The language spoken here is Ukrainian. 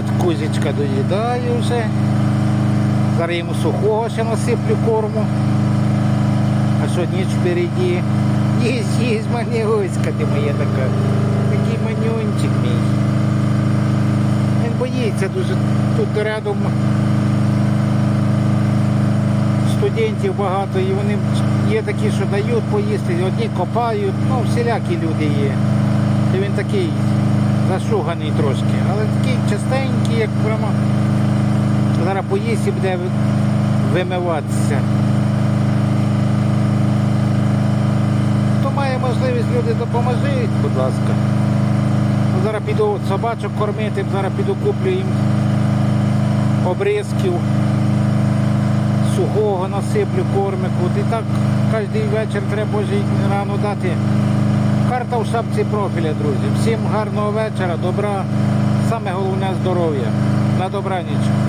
От, кузечка доїдає вже. Зараз йому сухого ще насиплю корму. А що ніч впереді. Їсть, їсть, манюська ти моя така. Такий манюнчик мій. Він боїться дуже. Тут рядом студентів багато і вони є такі, що дають поїсти, одні копають, ну всілякі люди є. І він такий зашуганий трошки, але такий частенький, як прямо зараз поїсть і буде вимиватися. Хто має можливість, люди допоможіть, будь ласка. Ну, Зараз піду собачок кормити, зараз піду куплю їм обрізків, сухого насиплю кормику. І так кожен вечір треба рано дати. Карта в шапці профіля, друзі. Всім гарного вечора, добра, саме головне здоров'я. На добраніч.